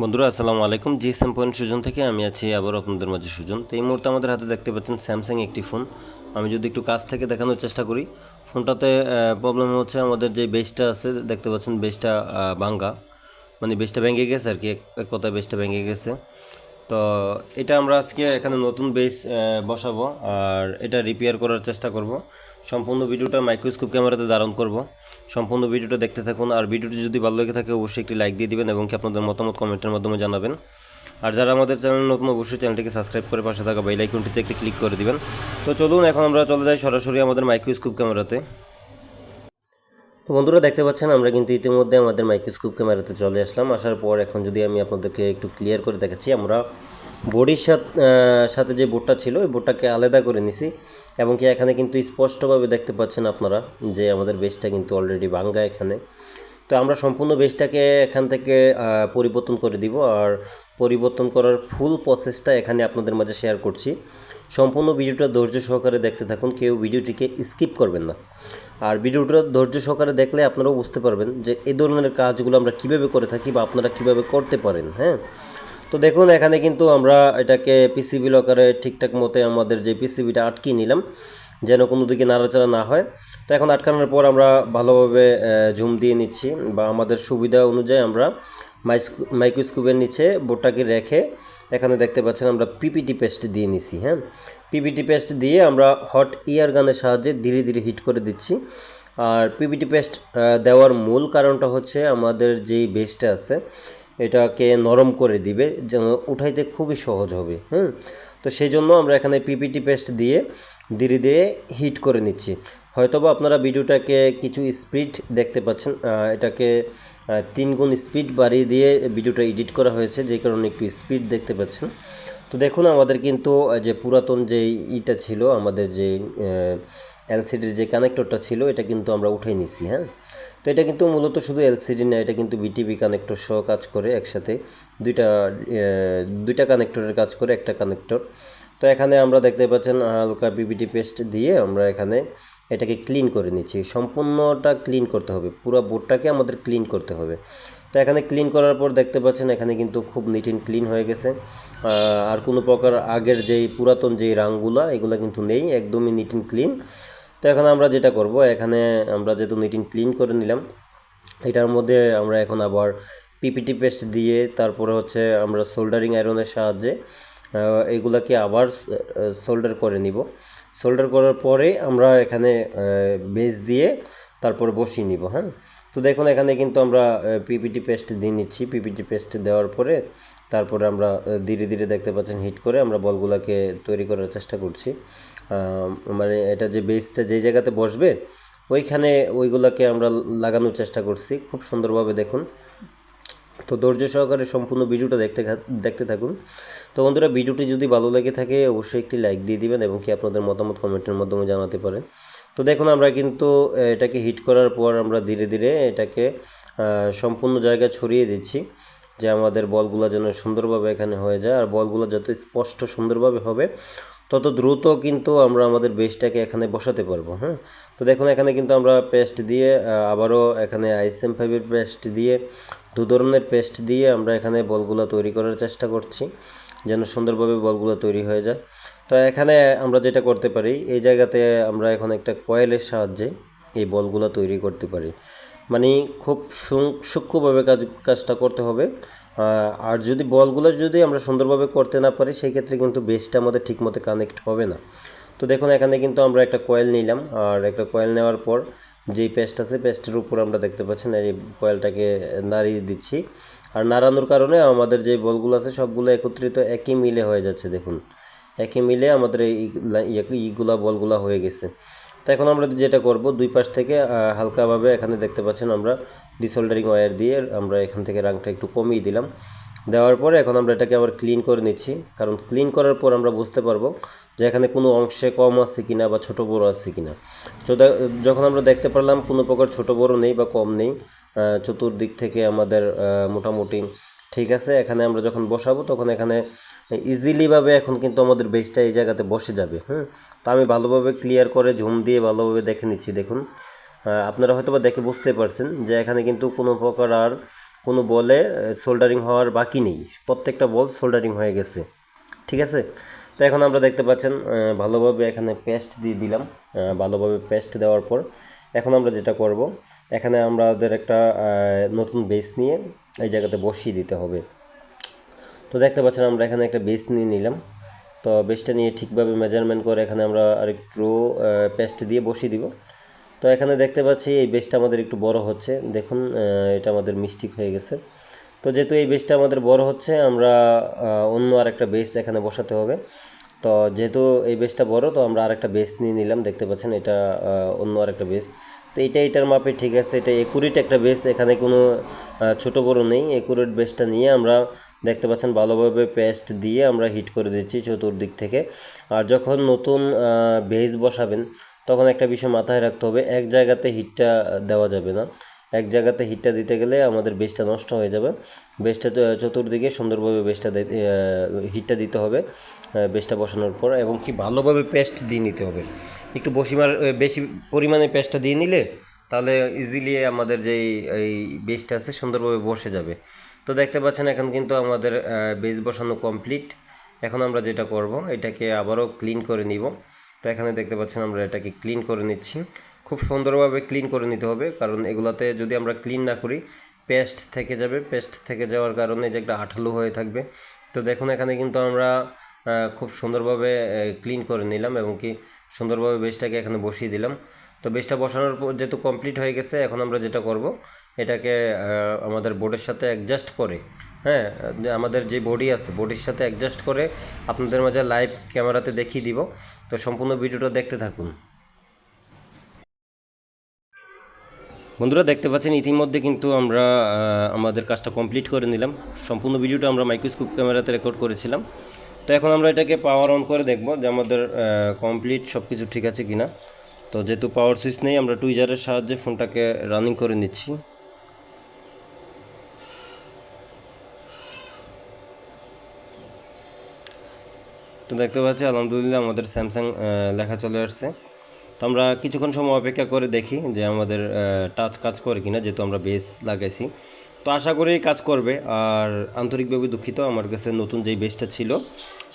বন্ধুরা, আসসালামু আলাইকুম। জি স্যাম পয়েন্ট সুজন থেকে আমি আছি আবার আপনাদের মাঝে সুজন। তো এই মুহূর্তে আমাদের হাতে দেখতে পাচ্ছেন স্যামসাং একটি ফোন আমি যদি একটু কাছ থেকে দেখানোর চেষ্টা করি ফোনটাতে প্রবলেম হচ্ছে আমাদের যে বেসটা আছে, দেখতে পাচ্ছেন বেসটা ভাঙ্গা। মানে বেসটা ভেঙে গেছে আর কি, এক এক কথায় বেসটা ভেঙে গেছে। তো এটা আমরা আজকে এখানে নতুন বেস বসাবো আর এটা রিপেয়ার করার চেষ্টা করব। সম্পূর্ণ ভিডিওটা মাইক্রোস্কোপ ক্যামেরাতে ধারণ করব। সম্পূর্ণ ভিডিওটা দেখতে থাকুন, আর ভিডিওটি যদি ভালো লেগে থাকে, অবশ্যই একটি লাইক দিয়ে দিবেন এবং কি আপনাদের মতামত কমেন্টের মাধ্যমে জানাবেন। আর যারা আমাদের চ্যানেল নতুন, অবশ্যই চ্যানেলটিকে সাবস্ক্রাইব করে পাশে থাকা বেল আইকনটিতে একটি ক্লিক করে দিবেন। তো চলুন, এখন আমরা চলে যাই সরাসরি আমাদের মাইক্রোস্কোপ ক্যামেরাতে। তো বন্ধুরা দেখতে পাচ্ছেন, আমরা কিন্তু ইতিমধ্যে আমাদের মাইক্রোস্কোপ ক্যামেরাতে চলে আসলাম। আসার পর এখন যদি আমি আপনাদেরকে একটু ক্লিয়ার করে দেখাচ্ছি, আমরা বডির সাথে যে বোর্ডটা ছিল, ওই বোর্ডটাকে আলাদা করে নিছি এবং কি এখানে কিন্তু স্পষ্টভাবে দেখতে পাচ্ছেন আপনারা যে আমাদের বেসটা কিন্তু অলরেডি ভাঙ্গা এখানে। তো আমরা সম্পূর্ণ বেসটাকে এখান থেকে পরিবর্তন করে দিব আর পরিবর্তন করার ফুল প্রসেসটা এখানে আপনাদের মাঝে শেয়ার করছি। সম্পূর্ণ ভিডিওটা ধৈর্য সহকারে দেখতে থাকুন, কেউ ভিডিওটিকে স্কিপ করবেন না। আর ভিডিওটা ধৈর্য সহকারে দেখলে আপনারাও বুঝতে পারবেন যে এই ধরনের কাজগুলো আমরা কীভাবে করে থাকি বা আপনারা কীভাবে করতে পারেন হ্যাঁ? তো দেখুন, এখানে কিন্তু আমরা এটাকে পিসিবি লকারে ঠিকঠাক মতে আমাদের যে পিসিবিটা আটকিয়ে নিলাম, যেন কোনো দিকে নাড়াচাড়া না হয়। তো এখন আটকানোর পর আমরা ভালোভাবে ঝুম দিয়ে নিচ্ছি বা আমাদের সুবিধা অনুযায়ী আমরা মাইক্রোস্কোপের নিচে বোর্ডটাকে রেখে এখানে দেখতে পাচ্ছেন আমরা পিপিটি পেস্ট দিয়ে নিছি হ্যাঁ? পিপিটি পেস্ট দিয়ে আমরা হট ইয়ার গানের সাহায্যে ধীরে ধীরে হিট করে দিচ্ছি। আর পিপিটি পেস্ট দেওয়ার মূল কারণটা হচ্ছে আমাদের যেই বেসটা আছে, এটাকে নরম করে দিবে, যেন উঠাইতে খুবই সহজ হবে, হুম? তো সেই জন্য আমরা এখানে পিপিটি পেস্ট দিয়ে ধীরে ধীরে হিট করে নিচ্ছি। হয়তোবা আপনারা ভিডিওটাকে কিছু স্পিড দেখতে পাচ্ছেন এটাকে তিন গুণ স্পিড বাড়িয়ে দিয়ে ভিডিওটা এডিট করা হয়েছে, যে কারণে একটু স্পিড দেখতে পাচ্ছেন। তো দেখুন, আমাদের কিন্তু যে পুরাতন যে ইটা ছিল, আমাদের যে এলসিডির যে কানেক্টরটা ছিল, এটা কিন্তু আমরা উঠাই নিছি হ্যাঁ? তো এটা কিন্তু মূলত শুধু এলসিডি না, এটা কিন্তু বিটিভি কানেক্টর সহ কাজ করে একসাথে। দুইটা দুইটা কানেক্টরের কাজ করে একটা কানেক্টর তো এখানে আমরা দেখতে পাচ্ছেন হালকা বিবিটি পেস্ট দিয়ে আমরা এখানে এটাকে ক্লিন করে নিচ্ছি। সম্পূর্ণটা ক্লিন করতে হবে। পুরো বোর্ডটাকে আমাদের ক্লিন করতে হবে। তো এখানে ক্লিন করার পর দেখতে পাচ্ছেন এখানে কিন্তু খুব নিট অ্যান্ড ক্লিন হয়ে গেছে। আর কোনো প্রকার আগের যেই পুরাতন যেই রাংগুলা এগুলো কিন্তু নেই, একদমই নিট অ্যান্ড ক্লিন তো এখন আমরা যেটা করব, এখানে আমরা যেহেতু নিট অ্যান্ড ক্লিন করে নিলাম, এটার মধ্যে আমরা এখন আবার পিপিটি পেস্ট দিয়ে তারপরে হচ্ছে আমরা সোল্ডারিং আয়রনের সাহায্যে এগুলাকে আবার সোল্ডার করে নিব। সোল্ডার করার পরে আমরা এখানে বেস দিয়ে তারপরে বসিয়ে নিব হ্যাঁ? তো দেখুন, এখানে কিন্তু আমরা পিপিটি পেস্ট দিয়ে নিচ্ছি। পিপিটি পেস্ট দেওয়ার পরে তারপরে আমরা ধীরে ধীরে দেখতে পাচ্ছেন হিট করে আমরা বলগুলাকে তৈরি করার চেষ্টা করছি। মানে এটা যে বেসটা যেই জায়গাতে বসবে, ওইখানে ওইগুলাকে আমরা লাগানোর চেষ্টা করছি। খুব সুন্দরভাবে দেখুন। তো ধৈর্য সহকারে সম্পূর্ণ ভিডিওটা দেখতে দেখতে থাকুন। তো বন্ধুরা, ভিডিওটি যদি ভালো লেগে থাকে, অবশ্যই একটি লাইক দিয়ে দিবেন এবং কি আপনাদের মতামত কমেন্টের মাধ্যমে জানাতে পারেন। তো দেখুন, আমরা কিন্তু এটাকে হিট করার পর আমরা ধীরে ধীরে এটাকে সম্পূর্ণ জায়গায় ছড়িয়ে দিচ্ছি, যে আমাদের বলগুলো যেন সুন্দরভাবে এখানে হয়ে যায়। আর বলগুলো যত স্পষ্ট সুন্দরভাবে হবে তত দ্রুত কিন্তু আমরা আমাদের বেসটাকে এখানে বসাতে পারব হ্যাঁ? তো দেখুন, এখানে কিন্তু আমরা পেস্ট দিয়ে আবারও এখানে আইসএম ফাইভের পেস্ট দিয়ে, দু ধরনের পেস্ট দিয়ে আমরা এখানে বলগুলো তৈরি করার চেষ্টা করছি, যেন সুন্দরভাবে বলগুলো তৈরি হয়ে যায়। তো এখানে আমরা যেটা করতে পারি, এই জায়গাতে আমরা এখন একটা কয়েলের সাহায্যে এই বলগুলো তৈরি করতে পারি। মানে খুব সূক্ষ্মভাবে কাজ কাজটা করতে হবে। আর যদি বলগুলো যদি আমরা সুন্দরভাবে করতে না পারি সেই ক্ষেত্রে কিন্তু বেসটা আমাদের ঠিকমতো কানেক্ট হবে না। তো দেখুন, এখানে কিন্তু আমরা একটা কয়েল নিলাম, আর একটা কয়েল নেওয়ার পর যেই পেস্ট আছে পেস্টের উপর আমরা দেখতে পাচ্ছেন, এই কয়েলটাকে নাড়িয়ে দিচ্ছি। আর নাড়ানোর কারণে আমাদের যে বলগুলো আছে, সবগুলো একত্রিত একই মিলে হয়ে যাচ্ছে, দেখুন। একই মিলে আমাদের এই ইয়ে- ইগুলা, বলগুলা হয়ে গেছে। তো এখন আমরা যেটা করব, দুই পাশ থেকে হালকাভাবে এখানে দেখতে পাচ্ছেন আমরা ডিসোল্ডারিং ওয়্যার দিয়ে আমরা এখান থেকে রাংটা একটু কমিয়ে দিলাম। দেওয়ার পরে এখন আমরা এটাকে আবার ক্লিন করে নিচ্ছি। কারণ ক্লিন করার পর আমরা বুঝতে পারব যে এখানে কোনো অংশে কম আছে কিনা বা ছোট বড় আছে কিনা। তো যখন আমরা দেখতে পারলাম কোনো প্রকার ছোট বড় নেই বা কম নেই চতুর্দিক থেকে আমাদের মোটামুটি ঠিক আছে, এখানে আমরা যখন বসাবো তখন এখানে ইজিলিভাবে এখন কিন্তু আমাদের বেসটা এই জায়গাতে বসে যাবে, হুম? তো আমি ভালোভাবে ক্লিয়ার করে ঝুম দিয়ে ভালোভাবে দেখে নিচ্ছি, দেখুন। আপনারা হয়তো বা দেখে বুঝতে পারছেন যে এখানে কিন্তু কোনো প্রকার আর কোনো বলে সোল্ডারিং হওয়ার বাকি নেই। প্রত্যেকটা বল সোল্ডারিং হয়ে গেছে, ঠিক আছে? তো এখন আমরা দেখতে পাচ্ছেন ভালোভাবে এখানে পেস্ট দিয়ে দিলাম ভালোভাবে পেস্ট দেওয়ার পর। এখন আমরা যেটা করব, এখানে আমাদের একটা নতুন বেস নিয়ে এই জায়গাতে বসিয়ে দিতে হবে। তো দেখতে পাচ্ছেন আমরা এখানে একটা বেস নিয়ে নিলাম। তো বেসটা নিয়ে ঠিকভাবে মেজারমেন্ট করে এখানে আমরা আরেকটু পেস্ট দিয়ে বসিয়ে দিব। তো এখানে দেখতে পাচ্ছি এই বেসটা আমাদের একটু বড় হচ্ছে। দেখুন এটা আমাদের মিস্টিক হয়ে গেছে। তো যেহেতু এই বেসটা আমাদের বড় হচ্ছে, আমরা অন্য আরেকটা বেস এখানে বসাতে হবে। তো যেহেতু এই বেসটা বড়, তো আমরা আরেকটা বেস নিয়ে নিলাম। দেখতে পাচ্ছেন এটা অন্য আরেকটা বেস। তো এটা এটার মাপে ঠিক আছে, এটা একুরেট একটা বেস, এখানে কোনো ছোট বড় নেই। একুরেট বেসটা নিয়ে আমরা দেখতে পাচ্ছেন ভালোভাবে পেস্ট দিয়ে আমরা হিট করে দিচ্ছি চতুর্দিক থেকে। আর যখন নতুন বেস বসাবেন, তখন একটা বিষয় মাথায় রাখতে হবে, এক জায়গাতে হিটটা দেওয়া যাবে না। এক জায়গাতে হিটটা দিতে গেলে আমাদের বেসটা নষ্ট হয়ে যাবে। বেসটা চতুর্দিকে সুন্দরভাবে বেসটা হিটটা দিতে হবে বেসটা বসানোর পর এবং কি ভালোভাবে পেস্ট দিয়ে নিতে হবে। একটু বসিমার বেশি পরিমাণে পেস্টটা দিয়ে নিলে তাহলে ইজিলি আমাদের যেই, এই বেসটা আছে সুন্দরভাবে বসে যাবে। তো দেখতে পাচ্ছেন এখন কিন্তু আমাদের বেস বসানো কমপ্লিট এখন আমরা যেটা করব, এটাকে আবারও ক্লিন করে নিব। তো এখানে দেখতে পাচ্ছেন আমরা এটাকে ক্লিন করে নিচ্ছি। খুব সুন্দরভাবে ক্লিন করে নিতে হবে, কারণ এগুলাতে যদি আমরা ক্লিন না করি পেস্ট থেকে যাবে। পেস্ট থেকে যাওয়ার কারণে যে একটা আঠালো হয়ে থাকবে। তো দেখুন, এখানে কিন্তু আমরা খুব সুন্দরভাবে ক্লিন করে নিলাম এবং কি সুন্দরভাবে বেসটাকে এখানে বসিয়ে দিলাম। তো বেসটা বসানোর পর যেহেতু কমপ্লিট হয়ে গেছে, এখন আমরা যেটা করব, এটাকে আমাদের বোর্ডের সাথে অ্যাডজাস্ট করে হ্যাঁ আমাদের যে বডি আছে বডির সাথে অ্যাডজাস্ট করে আপনাদের মাঝে লাইভ ক্যামেরাতে দেখিয়ে দিব। তো সম্পূর্ণ ভিডিওটা দেখতে থাকুন। বন্ধুরা, দেখতে পাচ্ছেন ইতিমধ্যে কিন্তু আমরা আমাদের কাজটা কমপ্লিট করে নিলাম। সম্পূর্ণ ভিডিওটা আমরা মাইক্রোস্কোপ ক্যামেরাতে রেকর্ড করেছিলাম। তো এখন আমরা এটাকে পাওয়ার অন করে দেখব যে আমাদের কমপ্লিট সব কিছু ঠিক আছে কিনা। তো যেহেতু পাওয়ার সুইচ নেই, আমরা টুইজারের সাহায্যে ফোনটাকে রানিং করে নিচ্ছি। তো দেখতে পাচ্ছি, আলহামদুলিল্লাহ আমাদের স্যামসাং লেখা চলে আসছে। তো আমরা কিছুক্ষণ সময় অপেক্ষা করে দেখি যে আমাদের টাচ কাজ করে কিনা, যেহেতু আমরা বেস লাগাইছি। তো আশা করি কাজ করবে। আর আন্তরিকভাবে দুঃখিত, আমার কাছে নতুন যেই বেসটা ছিল,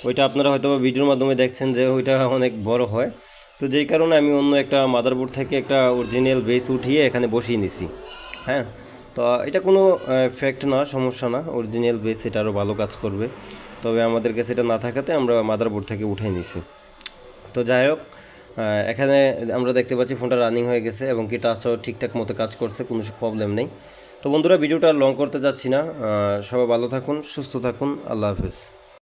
ওইটা আপনারা হয়তো ভিডিওর মাধ্যমে দেখছেন যে ওইটা অনেক বড় হয়। তো যেই কারণে আমি অন্য একটা মাদারবোর্ড থেকে একটা অরিজিনাল বেস উঠিয়ে এখানে বসিয়ে নিছি। হ্যাঁ? তো এটা কোনো ফ্যাক্ট না, সমস্যা না। অরিজিনাল বেস এটা আরও ভালো কাজ করবে। তবে আমাদের কাছে এটা না থাকাতে আমরা মাদারবোর্ড থেকে উঠে নিছি। তো যাই হোক এখানে আমরা দেখতে পাচ্ছি ফোনটা রানিং হয়ে গেছে এবং কি টাচও ঠিকঠাক মতো কাজ করছে, কোনো প্রবলেম নেই। তো বন্ধুরা, ভিডিওটা লং করতে যাচ্ছি না। সবাই ভালো থাকুন, সুস্থ থাকুন, আল্লাহ হাফেজ।